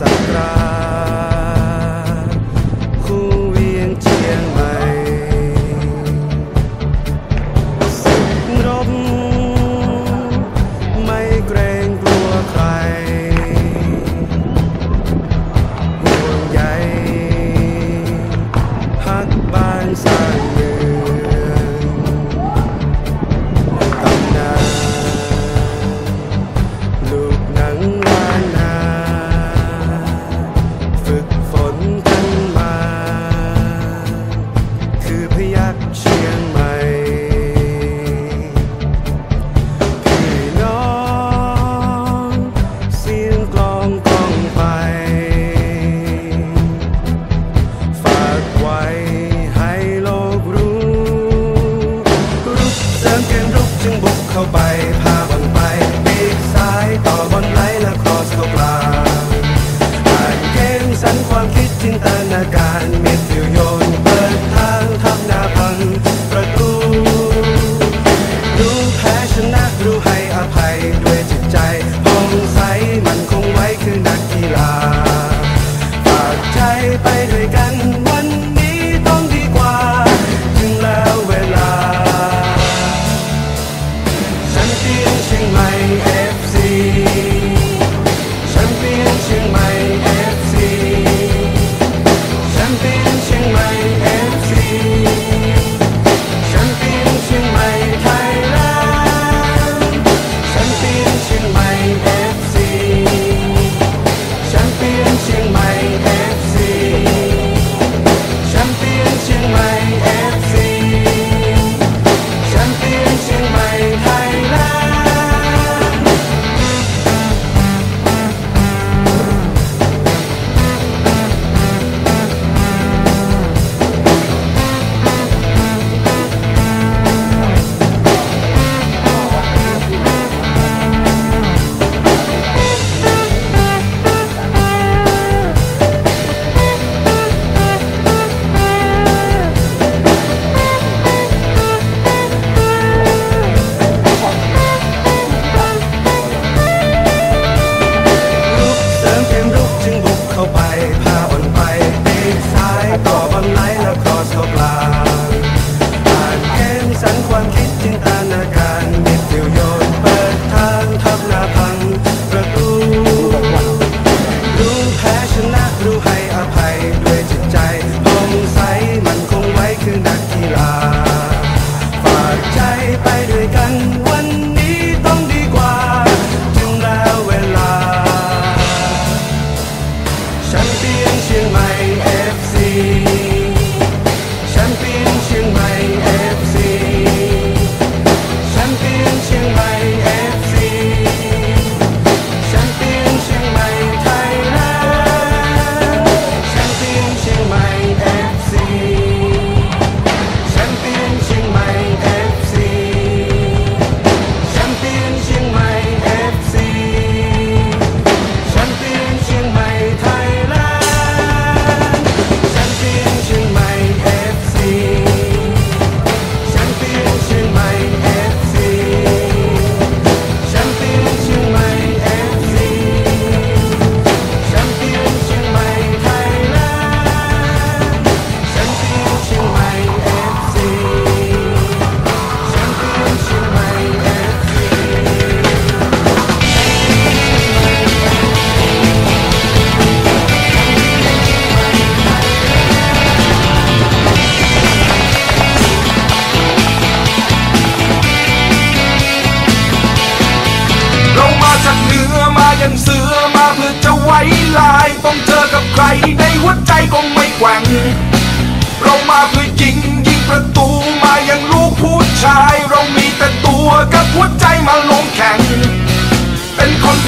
สักคราคู่เวียงเชียงใหม่สึกรบไม่เกรงกลัวใครห่วงใยพักบ้านส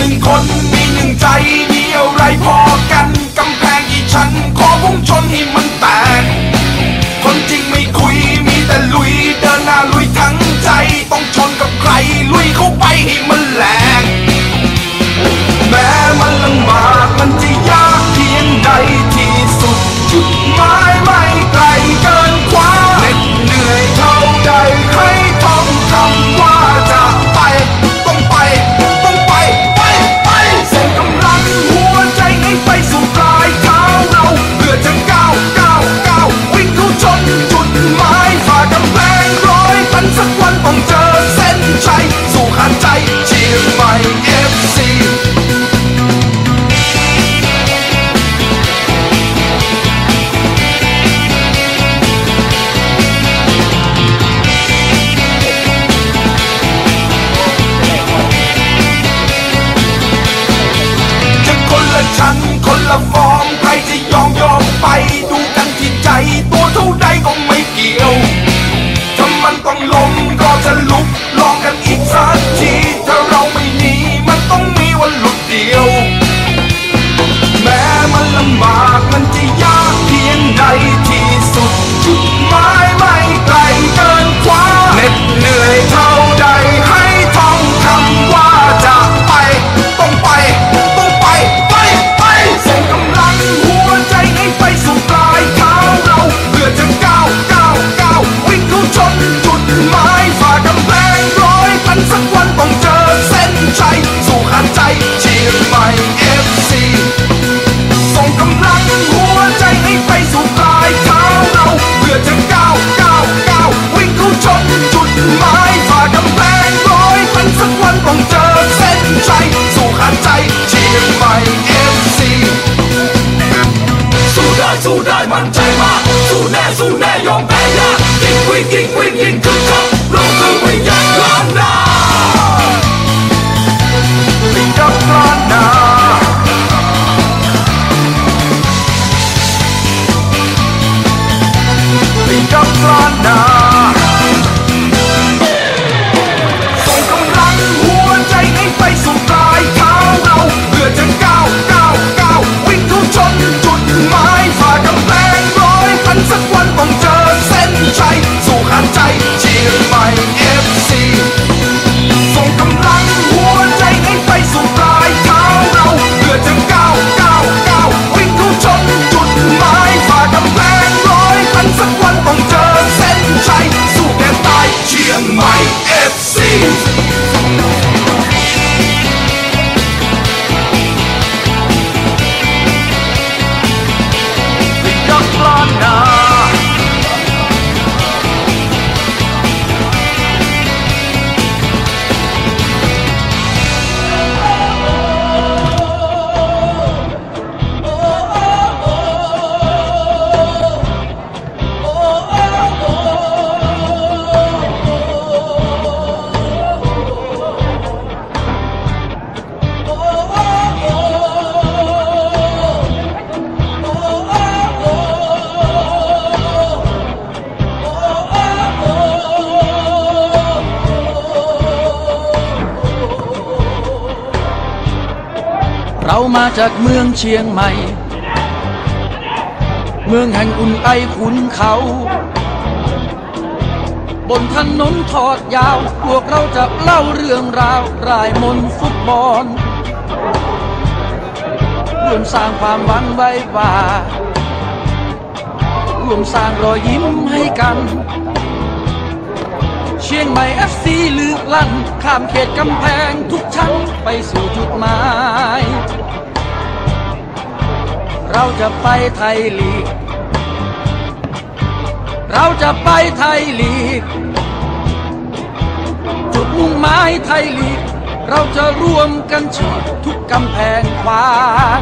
นึ่งคนมีหนึ่งใจมีอะไรพอกันกำแพงกี่ชั้นขอพุ่งชนให้มัน ละฟอร์มใครจะยอมยอมไปด เรามาจากเมืองเชียงใหม่ เมืองแห่งอุ่นไอขุนเขา บนถนนทอดยาว พวกเราจะเล่าเรื่องราวรายมนฟุตบอลร่วมสร้างความหวังไว้ว่าร่วมสร้างรอยยิ้มให้กัน เชียงใหม่เอฟซีลือลั่น ข้ามเขตกำแพงทุกชั้นไปสู่จุดหมาย เราจะไปไทยลีก เราจะไปไทยลีก จุดมุ่งหมายไทยลีก เราจะร่วมกันฉีดทุกกำแพงขวาง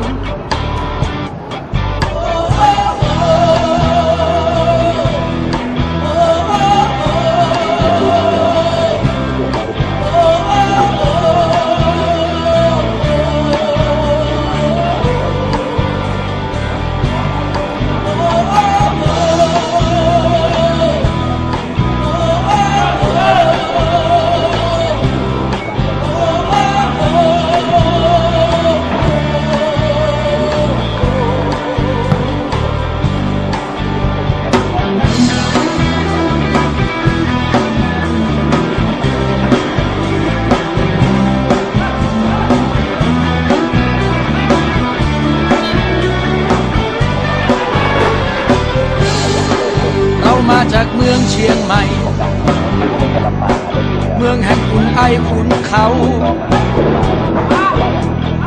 องแห่งอุ่นไอขุนเขา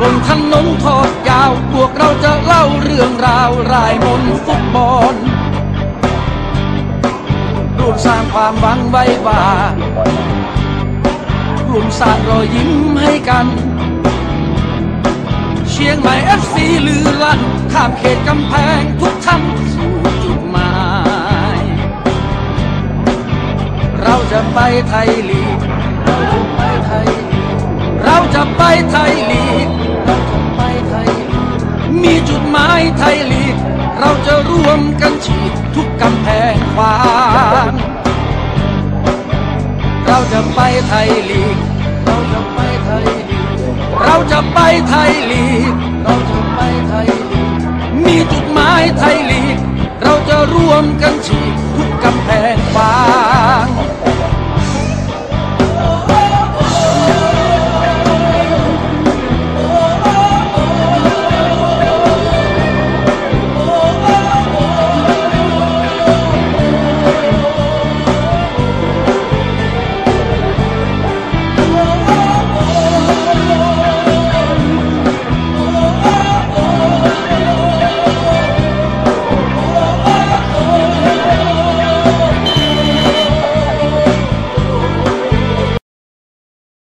บนถนนทอดยาว พวกเราจะเล่าเรื่องราวรายมนฟุตบอลร่วมสร้างความหวังไว้ว่าร่วมสร้างรอยยิ้มให้กัน เชียงใหม่เอฟซีลือลั่น ข้ามเขตกำแพงทุกชั้นสู่จุดหมาย เราจะไปไทยลี เราจะไปไทยลีกเราจะไปไทยลีก มีจุดหมายไทยลีก เราจะร่วมกันฉีดทุกกำแพงขวางเราจะไปไทยลีก เราจะไปไทยลีก เราจะไปไทยลีก เราจะไปไทยลีก มีจุดหมายไทยลีก เราจะร่วมกันฉีด